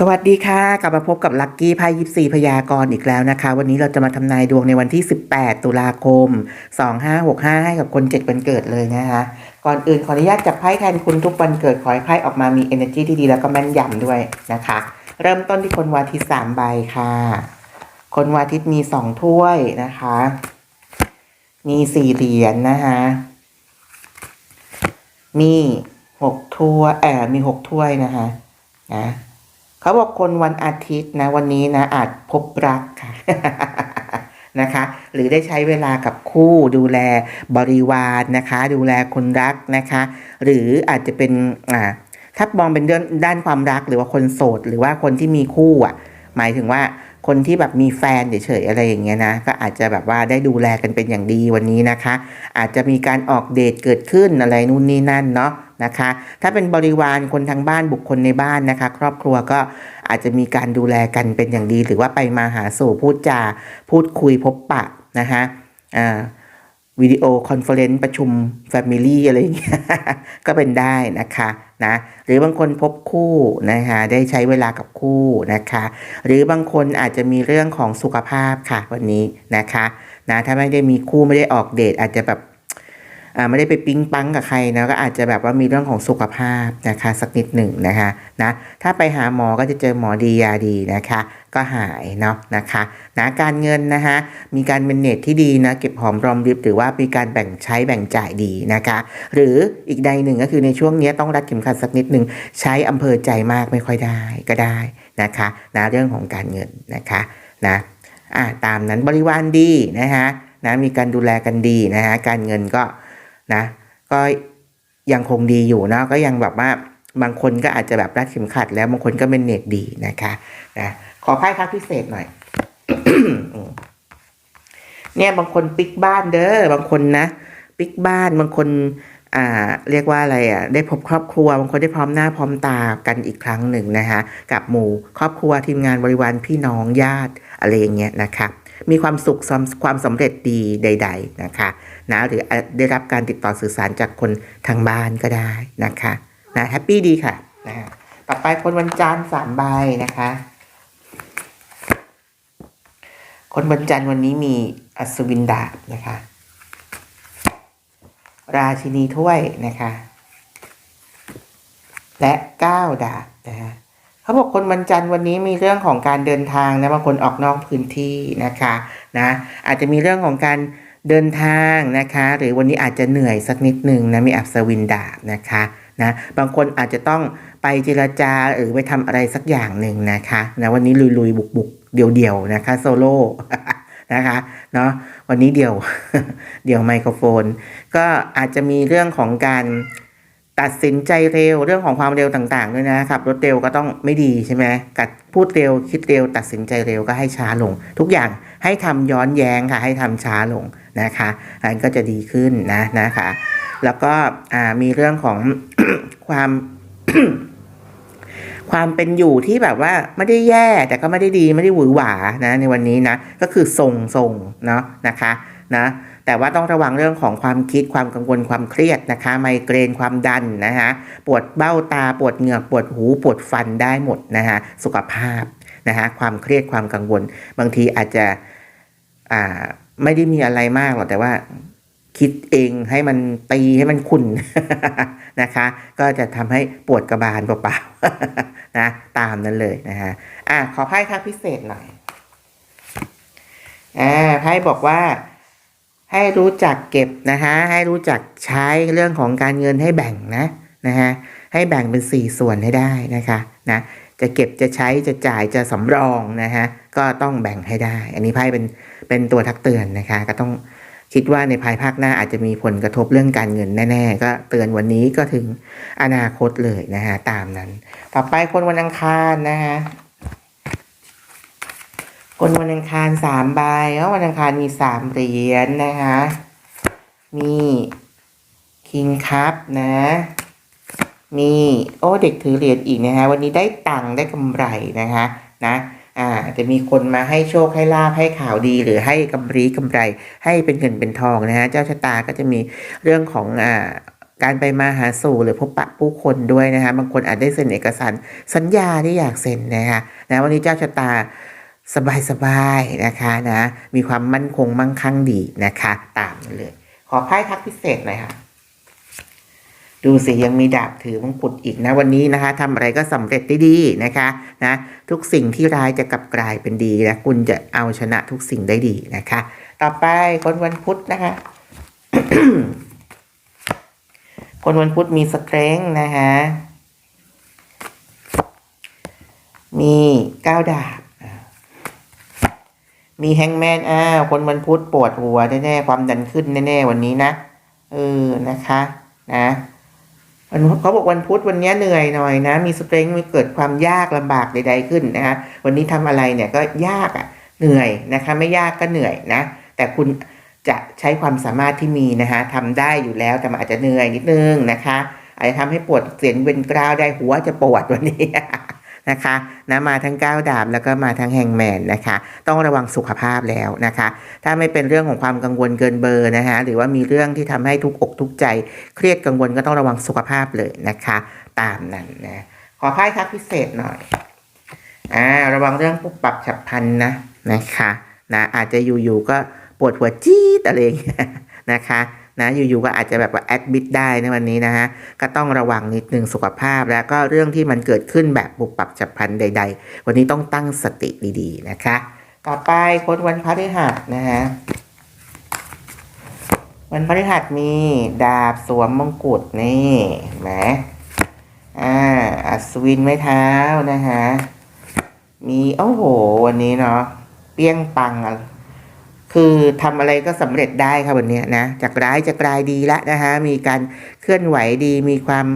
สวัสดีค่ะ กลับมาพบกับลัคกี้ไพ่ยิปซีพยากรณ์อีกแล้วนะคะ วันนี้เราจะมาทำนายดวงในวันที่ 18 ตุลาคม 2565 ให้กับคนเจ็ดวันเกิดเลยนะคะ ก่อนอื่นขออนุญาตจับไพ่แทนคุณทุกวันเกิด ขอให้ไพ่ออกมามี energy ที่ดีแล้วก็แม่นยำด้วยนะคะ เริ่มต้นที่คนวาทิตสามใบค่ะ คนวาทิตมีสองถ้วยนะคะ มีสี่เหรียญนะคะ มีหกถ้วยเออมีหกถ้วยนะคะนะ เขาบอกคนวันอาทิตย์นะวันนี้นะอาจพบรักค่ะนะคะ หรือได้ใช้เวลากับคู่ดูแลบริวารนะคะ ดูแลคนรักนะคะ หรืออาจจะเป็นอ่าถ้ามองเป็นเรื่องด้านความรักหรือว่าคนโสด หรือว่าคนที่มีคู่อะ หมายถึงว่า คนที่แบบมีแฟนเฉยๆอะไรอย่างเงี้ยนะ ก็อาจจะแบบว่าได้ดูแลกันเป็นอย่างดีวันนี้นะคะ อาจจะมีการออกเดทเกิดขึ้นอะไรนู่นนี่นั่นเนาะนะคะ ถ้าเป็นบริวารคนทางบ้านบุคคลในบ้านนะคะ ครอบครัวก็อาจจะมีการดูแลกันเป็นอย่างดี หรือว่าไปมาหาสู่พูดจาพูดคุยพบปะนะคะอ่า วิดีโอคอนเฟอเรนซ์ประชุมแฟมิลี่อะไรอย่างเงี้ยก็เป็นได้นะคะนะหรือบางคนพบคู่นะคะได้ใช้เวลากับคู่นะคะ หรือบางคนอาจจะมีเรื่องของสุขภาพค่ะวันนี้นะคะนะถ้าไม่ได้มีคู่ไม่ได้ออกเดทอาจจะแบบ ไม่ได้ไปปิ๊งปังกับใครนะก็อาจจะแบบว่ามีเรื่องของสุขภาพนะคะสักนิดหนึ่งนะคะนะถ้าไปหาหมอก็จะเจอหมอดียาดีนะคะ ก็หายเนาะนะคะนะการเงินนะคะมีการเป็นเนตที่ดีนะเก็บหอมรอมริบหรือว่ามีการแบ่งใช้แบ่งจ่ายดีนะคะ หรืออีกใดหนึ่งก็คือในช่วงนี้ต้องรัดเข็มขัดสักนิดหนึ่งใช้อำเภอใจมากไม่ค่อยได้ก็ได้นะคะนะเรื่องของการเงินนะคะนะอ่าตามนั้นบริวารดีนะคะนะมีการดูแลกันดีนะคะการเงินก็ นะก็ยังคงดีอยู่เนาะก็ยังแบบว่าบางคนก็อาจจะแบบรัดเข็มขัด แล้วบางคนก็เป็นเน็ตดีนะคะนะขอไพ่ครับพิเศษหน่อยเนี่ยบางคนปิกบ้านเด้อบางคนนะปิกบ้านบางคนอ่าเรียกว่าอะไรอะได้พบครอบครัวบางคนได้พร้อมหน้าพร้อมตากันอีกครั้งหนึ่งนะคะกับหมู่ครอบครัวทีมงานบริวารพี่น้องญาติอะไรอย่างเงี้ยนะคะ มีความสุขความความสำเร็จดีใด ๆนะคะนะหรือได้รับการติดต่อสื่อสารจากคนทางบ้านก็ได้นะคะนะแฮปปี้ดีค่ะนะต่อไปคนวันจันทร์สามใบนะคะ คนวันจันทร์วันนี้มีอัศวินดาบนะคะ ราชินีถ้วยนะคะ และก้าวดาบนะคะ เขาบอกคนวันจันทร์วันนี้มีเรื่องของการเดินทางนะบางคนออกนอกพื้นที่นะคะนะอาจจะมีเรื่องของการเดินทางนะคะ หรือวันนี้อาจจะเหนื่อยสักนิดหนึ่งนะมีอัศวินดาบนะคะนะบางคนอาจจะต้องไปเจรจาหรือไปทำอะไรสักอย่างหนึ่งนะคะนะวันนี้ลุยๆบุกๆ เดี่ยวๆนะคะโซโล่นะคะเนาะวันนี้เดี่ยวเดี่ยวไมโครโฟน ก็อาจจะมีเรื่องของการ ตัดสินใจเร็วเรื่องของความเร็วต่างๆด้วยนะครับรถเร็วก็ต้องไม่ดีใช่ไหมกัดพูดเร็วคิดเร็ว ตัดสินใจเร็วก็ให้ช้าลง ทุกอย่างให้ทำย้อนแย้งค่ะ ให้ทำช้าลงนะคะอันก็จะดีขึ้นนะนะคะ แล้วก็มีเรื่องของความความเป็นอยู่ที่แบบว่าไม่ได้แย่แต่ก็ไม่ได้ดีไม่ได้หวือหวานะในวันนี้นะ ก็คือทรงทรงเนาะนะคะนะ แต่ว่าต้องระวังเรื่องของความคิดความกังวลความเครียดนะคะ ไมเกรนความดันนะคะปวดเบ้าตาปวดเหงือกปวดหูปวดฟันได้หมดนะคะสุขภาพนะคะความเครียดความกังวล บางทีอาจจะอ่าไม่ได้มีอะไรมากหรอกแต่ว่าคิดเองให้มันตีให้มันขุ่นนะคะ ก็จะทำให้ปวดกระบาลเปล่าๆนะตามนั้นเลยนะฮะอะขอไพ่ครับพิเศษหน่อยอ่าไพ่บอกว่า ให้รู้จักเก็บนะคะให้รู้จักใช้เรื่องของการเงินให้แบ่งนะนะฮะให้แบ่งเป็นสี่ส่วนให้ได้นะคะนะจะเก็บจะใช้จะจ่ายจะสำรองนะฮะก็ต้องแบ่งให้ได้ อันนี้ไพ่เป็นเป็นตัวทักเตือนนะคะก็ต้องคิดว่าในภายภาคหน้าอาจจะมีผลกระทบเรื่องการเงินแน่ ๆ ก็เตือนวันนี้ก็ถึงอนาคตเลยนะฮะตามนั้น ต่อไปคนวันอังคารนะฮะ คนวันอังคารสามใบเพราะวันอังคารมีสามเหรียญนะคะ มีคิงคัพนะ มีโอ้เด็กถือเหรียญอีกนะคะ วันนี้ได้ตังค์ได้กำไรนะคะนะอ่าจะมีคนมาให้โชคให้ลาภให้ข่าวดี หรือให้กำไรกำไร ให้เป็นเงินเป็นทองนะฮะเจ้าชะตาก็จะมีเรื่องของอ่าการไปมาหาสู่หรือพบปะผู้คนด้วยนะคะบางคนอาจได้เซ็นเอกสารสัญญาที่อยากเซ็นนะคะนะวันนี้เจ้าชะตา สบายๆนะคะนะมีความมั่นคงมั่งคั่งดีนะคะ ตามนั้นเลย ขอไพ่ทักพิเศษหน่อยค่ะดูสิยังมีดาบถือมงกุฎอีกนะวันนี้นะคะทำอะไรก็สำเร็จได้ดีนะคะนะทุกสิ่งที่ร้ายจะกลับกลายเป็นดีนะคุณจะเอาชนะทุกสิ่งได้ดีนะคะ ต่อไปคนวันพุธนะคะ คนวันพุธมีสเตรนท์นะคะมีเก้าดาบ มีแฮงแมนอ้าวคนวันพุธปวดหัวแน่ๆความดันขึ้นแน่ๆวันนี้นะเออนะคะนะเขาบอกวันพุธวันนี้เหนื่อยหน่อยนะ มีสเตรนท์มีเกิดความยากลำบากใด ๆขึ้นนะคะวันนี้ทำอะไรเนี่ยก็ยากอะ่ะเหนื่อยนะคะ ไม่ยากก็เหนื่อยนะ แต่คุณจะใช้ความสามารถที่มีนะคะทำได้อยู่แล้วแต่มันอาจจะเหนื่อยนิดนึงนะคะอาจจะทำให้ปวดเสียงเป็นกราวได้หัวจะปวดวันนี้ นะคะนะมาทั้งก้าวดาบแล้วก็มาทั้งแฮงแมนนะคะต้องระวังสุขภาพแล้วนะคะ ถ้าไม่เป็นเรื่องของความกังวลเกินเบอร์นะคะหรือว่ามีเรื่องที่ทำให้ทุกอกทุกใจ เครียดกังวลก็ต้องระวังสุขภาพเลยนะคะ ตามนั้นนะขอไพ่ทักพิเศษหน่อยอ่าระวังเรื่องปุบปรับฉับพลันนะนะคะนะอาจจะอยู่ๆก็ปวดหัวจี๊ดอะไรอย่างเงี้ยนะคะ นะอยู่ๆก็อาจจะแบบว่าแอดมิดได้ในวันนี้นะฮะก็ต้องระวังนิดนึงสุขภาพแล้วก็เรื่องที่มันเกิดขึ้นแบบบุบปรับฉับพลันใด ๆ วันนี้ต้องตั้งสติดีๆนะคะ ต่อไปคนวันพฤหัสนะฮะวันพฤหัสมีดาบสวมมงกุฎนี่เห็นไหมอ่าอัศวินไม้เท้านะฮะมีโอ้โห วันนี้เนาะเปี้ยงปังอะ คือทำอะไรก็สำเร็จได้ค่ะวันนี้นะจากร้ายจะกลายดีละนะคะมีการเคลื่อนไหวดี มีความ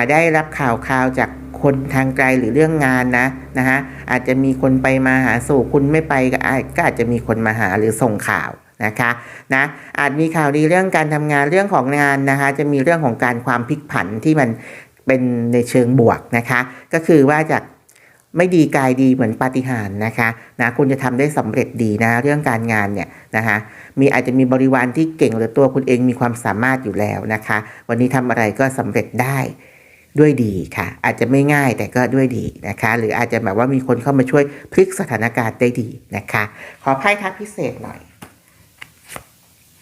าได้รับข่าวข่าวจากคนทางไกลหรือเรื่องงานนะนะคะอาจจะมีคนไปมาหาสู่คุณไม่ไปก็อาจก็อาจจะมีคนมาหาหรือส่งข่าวนะคะนะอาจมีข่าวดีเรื่องการทำงานเรื่องของงานนะคะจะมีเรื่องของการความพลิกผันที่มันเป็นในเชิงบวกนะคะ ก็คือว่าจาก ไม่ดีกายดีเหมือนปาฏิหาริย์นะคะนะคุณจะทำได้สำเร็จดีนะเรื่องการงานเนี่ยนะคะมีอาจจะมีบริวารที่เก่งหรือตัวคุณเองมีความสามารถอยู่แล้วนะคะ วันนี้ทำอะไรก็สำเร็จได้ด้วยดีค่ะ อาจจะไม่ง่ายแต่ก็ด้วยดีนะคะ หรืออาจจะแบบว่ามีคนเข้ามาช่วยพลิกสถานการณ์ได้ดีนะคะ ขอไพ่ทักพิเศษหน่อย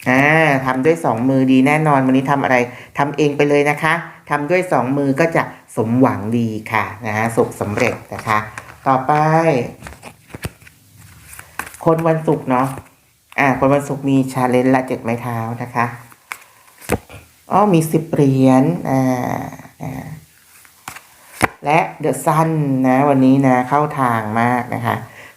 อ่าทำด้วยสองมือดีแน่นอนวันนี้ทำอะไรทำเองไปเลยนะคะทำด้วยสองมือก็จะ สมหวังดีค่ะนะฮะสุขสำเร็จนะคะ ต่อไป คนวันศุกร์เนาะอ่าคนวันศุกร์มีชาเลนจ์ละเจ็ดไม้เท้านะคะอ๋อมีสิบเหรียญอ่าอ่าและเดอะซันนะ วันนี้นะเข้าทางมากนะคะ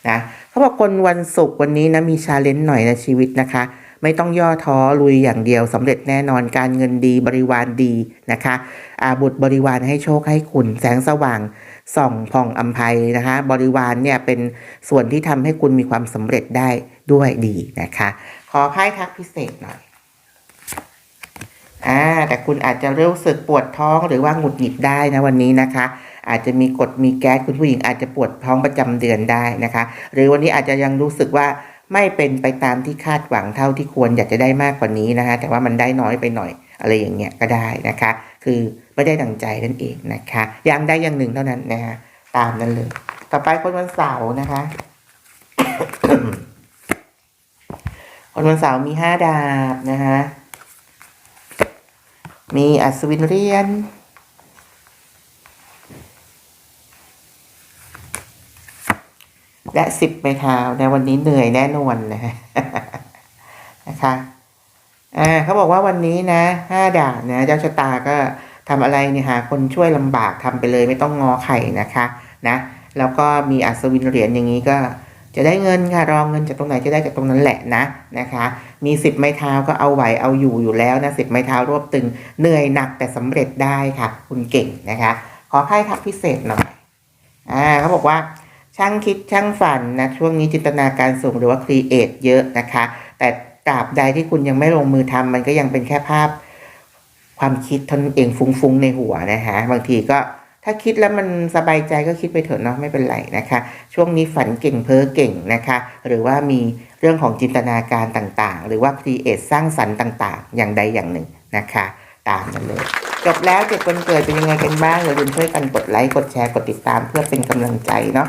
นะเขาบอกคนวันศุกร์วันนี้นะมีชาเลนจ์หน่อยในชีวิตนะคะ ไม่ต้องย่อท้อลุยอย่างเดียวสำเร็จแน่นอนการเงินดีบริวารดีนะคะอาบุตรบริวารให้โชคให้คุณแสงสว่างส่องผ่องอัมภัยนะคะ บริวารเนี่ยเป็นส่วนที่ทำให้คุณมีความสำเร็จได้ด้วยดีนะคะ ขอไพ่ทักพิเศษหน่อยอ่าแต่คุณอาจจะรู้สึกปวดท้องหรือว่าหงุดหงิดได้นะวันนี้นะคะ อาจจะมีกดมีแก๊สคุณผู้หญิงอาจจะปวดท้องประจำเดือนได้นะคะ หรือวันนี้อาจจะยังรู้สึกว่า ไม่เป็นไปตามที่คาดหวังเท่าที่ควรอยากจะได้มากกว่านี้นะคะแต่ว่ามันได้น้อยไปหน่อยอะไรอย่างเงี้ยก็ได้นะคะ คือไม่ได้ดังใจนั่นเองนะคะอย่างใดอย่างหนึ่งเท่านั้นนะคะตามนั้นเลย ต่อไปคนวันเสาร์นะคะ คนวันเสาร์มีห้าดาบนะคะมีอัศวินเรียน และสิบไม้เท้าในวันนี้เหนื่อยแน่นอนนะฮะนะคะอ่าเขาบอกว่าวันนี้นะห้าด่านนะเจ้าชะตาก็ทำอะไรเนี่ยหาคนช่วยลำบากทำไปเลยไม่ต้องงอไข่นะคะนะแล้วก็มีอัศวินเหรียญอย่างนี้ก็จะได้เงินค่ะรองเงินจากตรงไหนจะได้จากตรงนั้นแหละนะนะคะ มีสิบไม้เท้าก็เอาไหวเอาอยู่อยู่แล้วนะสิบไม้เท้ารวบตึงเหนื่อยหนักแต่สำเร็จได้ค่ะ คุณเก่งนะคะ ขอไพ่ทักพิเศษหน่อยอ่าเขาบอกว่า ช่างคิดช่างฝันนะช่วงนี้จินตนาการสูงหรือว่าครีเอทเยอะนะคะ แต่ตราบใดที่คุณยังไม่ลงมือทำ มันก็ยังเป็นแค่ภาพความคิดทนเองฟุ้งๆในหัวนะคะบางทีก็ถ้าคิดแล้วมันสบายใจก็คิดไปเถอะเนาะไม่เป็นไรนะคะ ช่วงนี้ฝันเก่งเพ้อเก่งนะคะ หรือว่ามีเรื่องของจินตนาการต่างๆ หรือว่าครีเอทสร้างสรรค์ต่าง ๆ อย่างใดอย่างหนึ่งนะคะ ตามกันเลยจบแล้วเจ็ดคนเกิดเป็นยังไงกันบ้างอย่าลืมช่วยกันกดไลค์กดแชร์กดติดตามเพื่อเป็นกำลังใจเนาะ